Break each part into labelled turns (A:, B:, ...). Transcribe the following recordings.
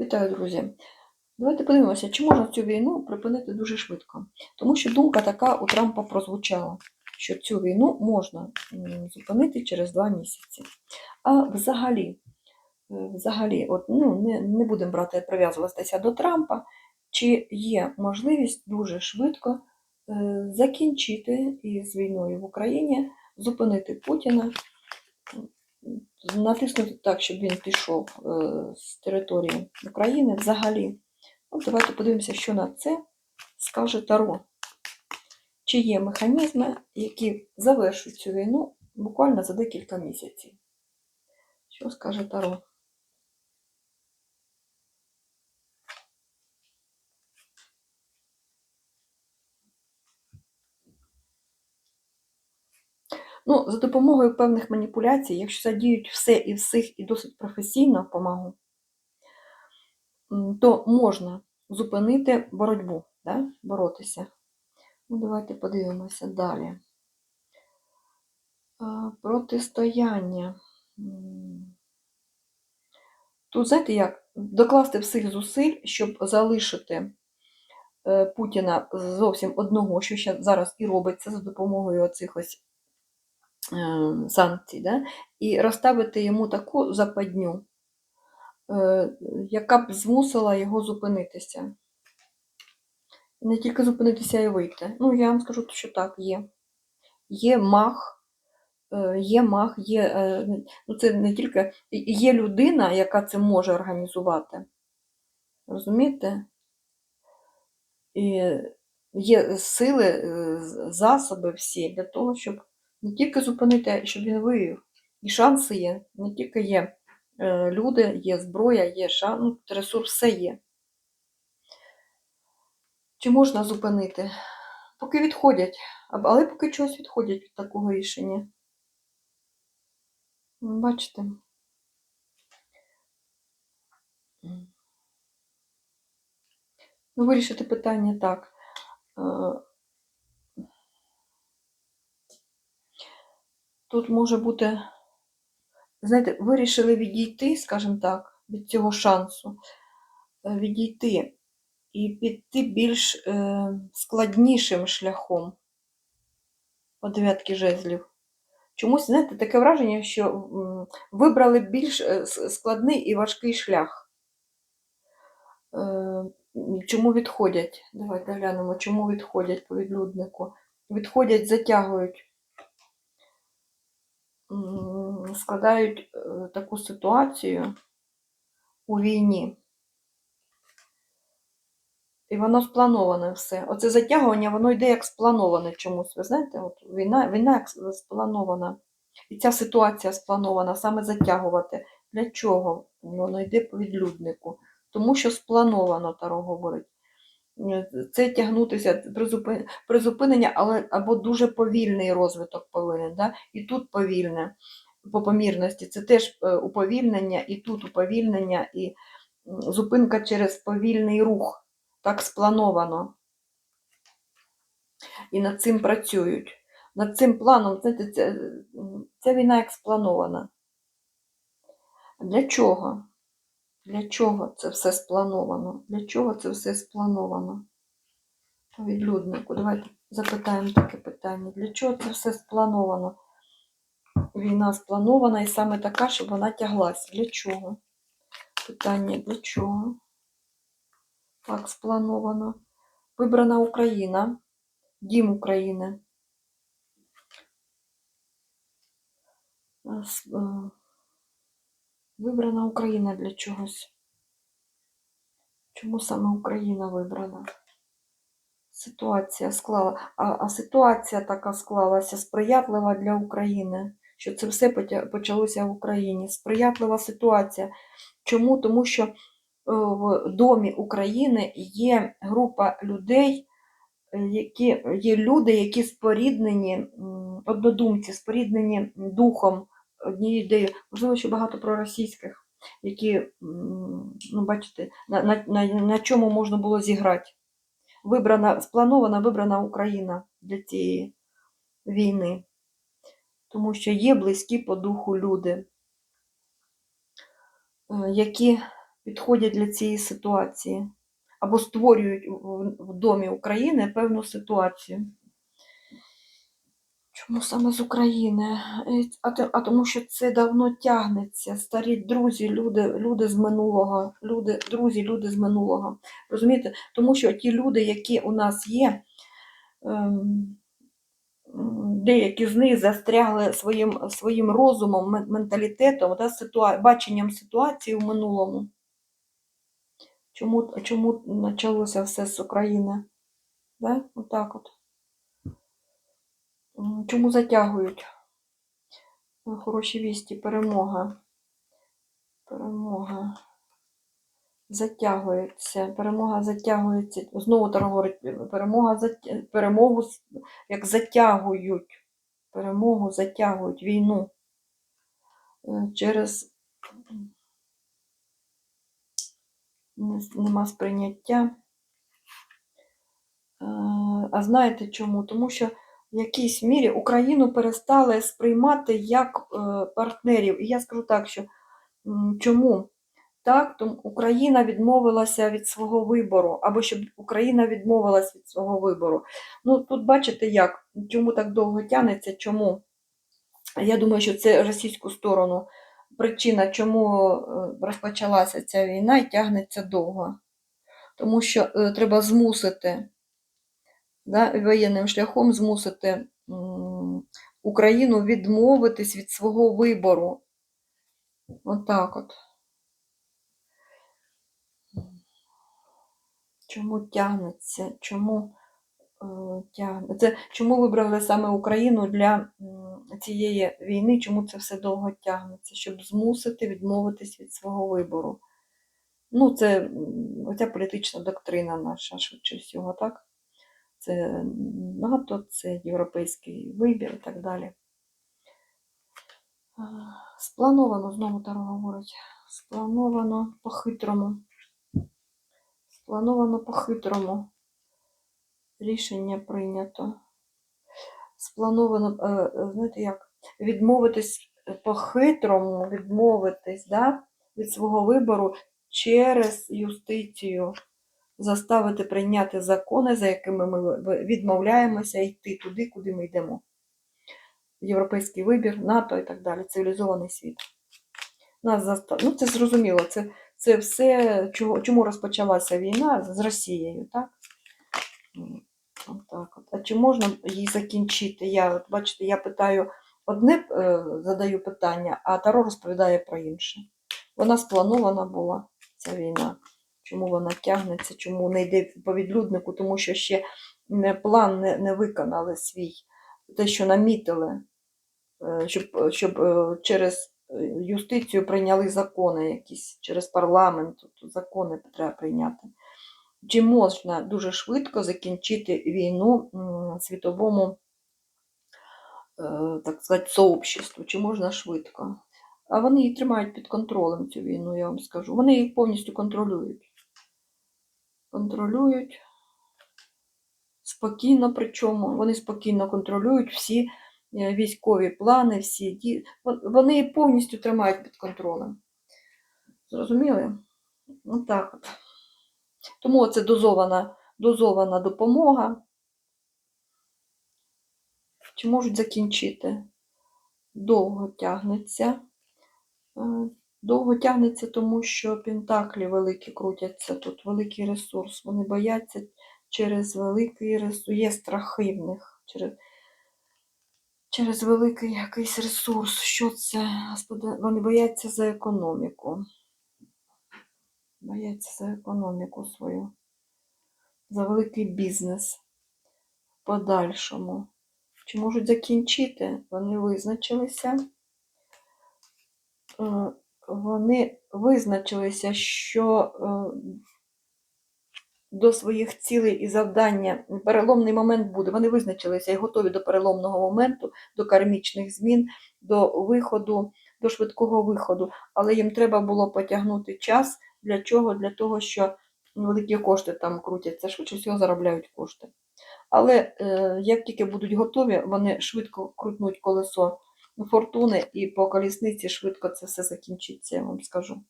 A: Вітаю, друзі! Давайте подивимося, чи можна цю війну припинити дуже швидко. Тому що думка така у Трампа прозвучала, що цю війну можна зупинити через два місяці. А взагалі, е, взагалі, от, ну, не, не будемо брати прив'язуватися до Трампа, чи є можливість дуже швидко е, закінчити із війною в Україні, зупинити Путіна, натиснути так, щоб він пішов е, з території України взагалі. От давайте подивимося, що на це скаже Таро. Чи є механізми, які завершують цю війну буквально за декілька місяців? Що скаже Таро? Ну, за допомогою певних маніпуляцій, якщо задіють все і всіх і досить професійно помогу, м, то можна зупинити боротьбу, да? боротися. Ну, давайте подивимося далі. Протистояння. Тут, знаєте, як докласти всіх зусиль, щоб залишити е, Путіна зовсім одного, що зараз і робиться за допомогою оцих ось санкцій, да? і розставити йому таку западню, е, яка б змусила його зупинитися. Не тільки зупинитися і вийти. Ну, я вам скажу, що так, є. Є мах, е, є мах, є, е, ну це не тільки є людина, яка це може організувати. Розумієте? І є сили, засоби всі для того, щоб не тільки зупинити, щоб він вивів. І шанси є, не тільки є е, люди, є зброя, є шанс, ну, ресурс, все є. Чи можна зупинити? Поки відходять, але поки чогось відходять від такого рішення. Бачите? Ну, вирішити питання так. Тут може бути, знаєте, вирішили відійти, скажімо так, від цього шансу, е, відійти і піти більш е, складнішим шляхом по дев'ятки жезлів. Чомусь, знаєте, таке враження, що вибрали більш е, складний і важкий шлях. Чому відходять? Давайте глянемо, чому відходять по відлюднику. Відходять, затягують, складають е, таку ситуацію у війні. І воно сплановане все. Оце затягування, воно йде як сплановане чомусь. Ви знаєте, от війна, війна як спланована. І ця ситуація спланована саме затягувати. Для чого? Воно йде по відлюднику. Тому що сплановано, Таро говорить. Це тягнутися призупинення, але або дуже повільний розвиток повинен. Да? І тут повільне по помірності. Це теж е, уповільнення, і тут уповільнення, і зупинка через повільний рух. Так сплановано. І над цим працюють. Над цим планом, знаєте, ця, ця війна як спланована. Для чого? Для чого це все сплановано? Для чого це все сплановано? По відлюднику. Давайте запитаємо таке питання. Для чого це все сплановано? Війна спланована і саме така, щоб вона тяглась. Для чого? Питання для чого? Так, сплановано. Вибрана Україна, Дім України. Вибрана Україна для чогось. Чому саме Україна вибрана? Ситуація склала. А, а ситуація така склалася сприятлива для України, що це все почалося в Україні. Сприятлива ситуація. Чому? Тому що е, в домі України є група людей, які є люди, які споріднені, однодумці, споріднені духом однією ідеєю, можливо, ще багато проросійських, які, ну, бачите, на, на, на, на чому можна було зіграти. Вибрана, спланована, вибрана Україна для цієї війни, тому що є близькі по духу люди, е, які підходять для цієї ситуації або створюють в, в домі України певну ситуацію. Чому саме з України? Е, А, а тому що це давно тягнеться. Старі друзі, люди, люди з минулого, люди, друзі, люди з минулого. Розумієте? Тому що ті люди, які у нас є, ем, деякі з них застрягли своїм, своїм розумом, менталітетом, да, ситуа... баченням ситуації в минулому. Чому, чому почалося все з України? Да? Отак от. Чому затягують? Хороші вісті, перемога. Перемога. Затягується. Перемога затягується. Знову так говорить, перемога затя... перемогу як затягують. Перемогу затягують війну. Е, Через нема сприйняття. Е, А знаєте чому? Тому що в якійсь мірі Україну перестали сприймати як е, партнерів. І я скажу так, що чому? Так, тому Україна відмовилася від свого вибору, або щоб Україна відмовилась від свого вибору. Ну тут бачите як, чому так довго тягнеться, чому? Я думаю, що це російську сторону причина, чому е, розпочалася ця війна і тягнеться довго. Тому що е, треба змусити да, воєнним шляхом змусити Україну відмовитись від свого вибору. Отак от. Чому тягнеться? Чому е, тягне? Чому вибрали саме Україну для цієї війни? Чому це все довго тягнеться? Щоб змусити відмовитись від свого вибору. Ну, це оця політична доктрина наша, швидше всього, так? Це НАТО, це європейський вибір і так далі. Сплановано, знову Таро говорить, сплановано по-хитрому. Сплановано по-хитрому. Рішення прийнято. Сплановано, е, е, знаєте як, відмовитись по-хитрому, відмовитись да, від свого вибору через юстицію, заставити прийняти закони, за якими ми відмовляємося йти туди, куди ми йдемо. Європейський вибір, НАТО і так далі, цивілізований світ. Нас заста... Ну, це зрозуміло, це, це все, чого, чому розпочалася війна з Росією, так? М, Отак от. А чи можна її закінчити? Я, от, бачите, я питаю одне, е, задаю питання, а Таро розповідає про інше. Вона спланована була, ця війна. Чому вона тягнеться, чому не йде по відлюднику, тому що ще не, план не, не виконали свій, те, що намітили, е, щоб, щоб е, через е, юстицію прийняли закони якісь, через парламент тут закони треба прийняти. Чи можна дуже швидко закінчити війну світовому, так сказати, сообществу? Чи можна швидко? А вони її тримають під контролем цю війну, я вам скажу. Вони її повністю контролюють. Контролюють спокійно, причому вони спокійно контролюють всі е, військові плани, всі ді... Вони повністю тримають під контролем. Зрозуміли? Отак от. Тому це дозована, дозована допомога. Чи можуть закінчити? Довго тягнеться. Е, Довго тягнеться, тому що пентаклі великі крутяться тут, великий ресурс. Вони бояться через великий ресурс. Є страхи в них через, через великий якийсь ресурс. Що це? Вони бояться за економіку. Бояться за економіку свою, за великий бізнес в подальшому. Чи можуть закінчити? Вони визначилися. Вони визначилися, що е, до своїх цілей і завдання переломний момент буде. Вони визначилися і готові до переломного моменту, до кармічних змін, до виходу, до швидкого виходу. Але їм треба було потягнути час. Для чого? Для того, що великі кошти там крутяться, швидше всього заробляють кошти. Але е, як тільки будуть готові, вони швидко крутнуть колесо фортуни і по колісниці швидко це все закінчиться, я вам скажу.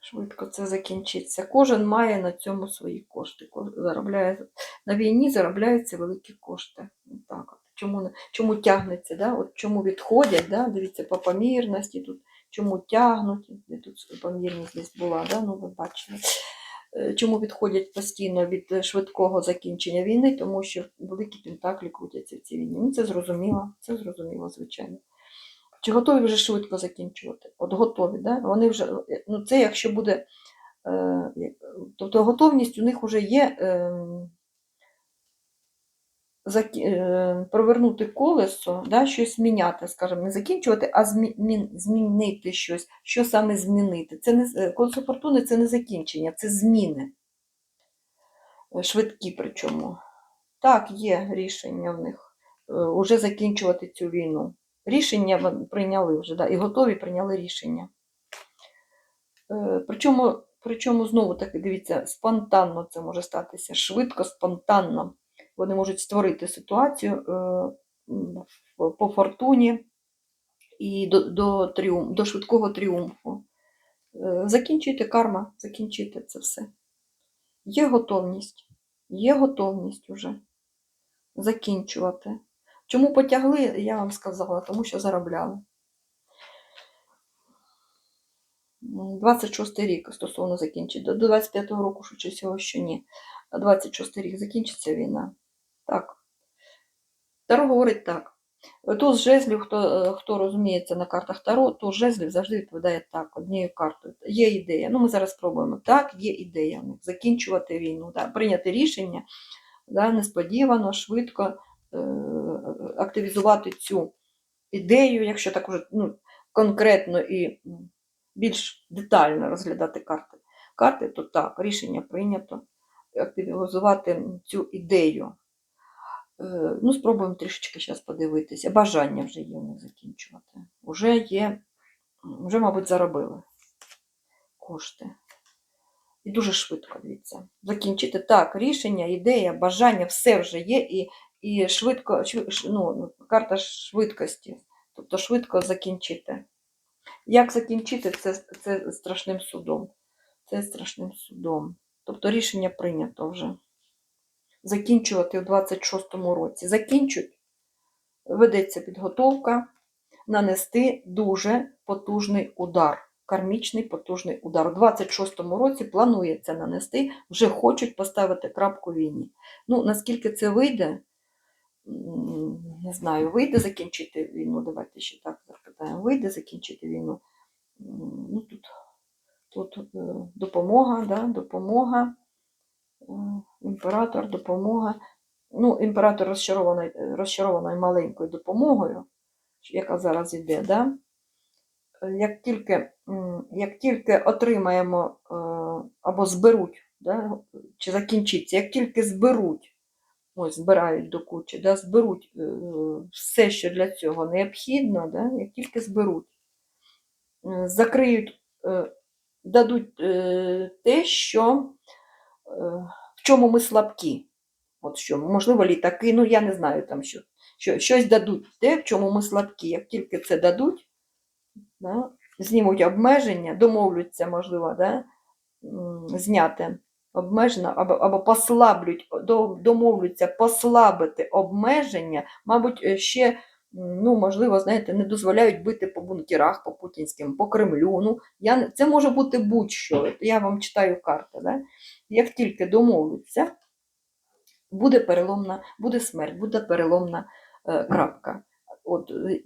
A: Швидко це закінчиться. Кожен має на цьому свої кошти. Заробляє, на війні заробляються великі кошти. Так, чому, чому тягнеться, да? от чому відходять, да? дивіться, по помірності тут, чому тягнуть, тут помірність десь була, да? ну ви бачили. Е, Чому відходять постійно від е, швидкого закінчення війни? Тому що великі пентаклі крутяться в цій війні. Ну, це зрозуміло, це зрозуміло, звичайно. Чи готові вже швидко закінчувати? От готові, да? Вони вже, ну це якщо буде, е, тобто готовність у них вже є е, е, провернути колесо, да, щось міняти, скажімо, не закінчувати, а змі, змінити щось. Що саме змінити? Це не, е, колесо фортуни це не закінчення, це зміни. Е, Швидкі причому. Так, є рішення в них е, уже закінчувати цю війну. Рішення прийняли вже, да, і готові прийняли рішення. Е, Причому, причому знову таки, дивіться, спонтанно це може статися, швидко, спонтанно. Вони можуть створити ситуацію е, по- фортуні і до, до, тріум, до швидкого тріумфу. Е, Закінчуйте карма, закінчуйте це все. Є готовність, є готовність уже закінчувати. Чому потягли, я вам сказала, тому що заробляли. 26 рік стосовно закінчить. До 25-го року, швидше всього, що ні. А 26 рік закінчиться війна. Так. Таро говорить так. Туз жезлів, хто, е, хто розуміється на картах Таро, туз жезлів завжди відповідає так, однією картою. Є ідея. Ну, ми зараз спробуємо. Так, є ідея. Закінчувати війну, да, прийняти рішення да, несподівано, швидко е, активізувати цю ідею, якщо так уже ну, конкретно і більш детально розглядати карти. Карти, то так, рішення прийнято. Активізувати цю ідею. Е, Ну, спробуємо трішечки зараз подивитися. Бажання вже є у них закінчувати. Уже є, вже, мабуть, заробили кошти. І дуже швидко, дивіться. Закінчити так, рішення, ідея, бажання, все вже є, і, і швидко, ну, карта швидкості. Тобто швидко закінчити. Як закінчити, це, це страшним судом. Це страшним судом. Тобто рішення прийнято вже. Закінчувати у 26-му році. Закінчуть, ведеться підготовка, нанести дуже потужний удар. Кармічний потужний удар. У 26-му році планується нанести, вже хочуть поставити крапку війні. Ну, наскільки це вийде, не знаю, вийде закінчити війну. Давайте ще так запитаємо. Вийде закінчити війну. Ну, тут, тут е, допомога, да, допомога, імператор, допомога. Ну, імператор розчарований, розчарований маленькою допомогою, яка зараз йде, да? Як тільки, як тільки отримаємо е, або зберуть, да, чи закінчиться, як тільки зберуть, ось збирають до кучі, да, зберуть е, все, що для цього необхідно, да, як тільки зберуть, закриють, е, дадуть те, що, в чому ми слабкі. От що, можливо, літаки, ну я не знаю там що, що щось дадуть те, в чому ми слабкі. Як тільки це дадуть, да, знімуть обмеження, домовляться, можливо, да, зняти обмеження або, або послаблють, домовляться послабити обмеження, мабуть, е, ще, ну, можливо, знаєте, не дозволяють бити по бункерах, по путінським, по Кремлю. Ну, я, це може бути будь-що. Я вам читаю карти. Да? Як тільки домовляться, буде переломна, буде смерть, буде переломна е, крапка. От, е,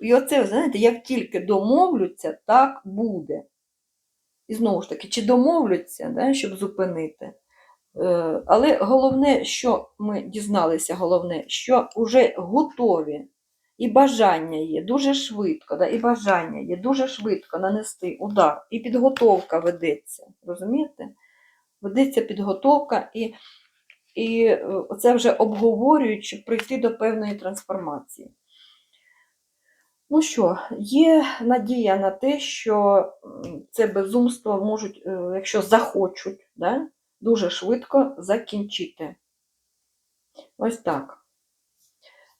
A: і оце, знаєте, як тільки домовляться, так буде. І знову ж таки, чи домовляться, да, щоб зупинити. Е, Але головне, що ми дізналися, головне, що вже готові, і бажання є дуже швидко, да, і бажання є дуже швидко нанести удар, і підготовка ведеться. Розумієте? Ведеться підготовка, і, і е, це вже обговорюють, щоб прийти до певної трансформації. Ну що, є надія на те, що це безумство можуть, е, якщо захочуть, да, дуже швидко закінчити. Ось так.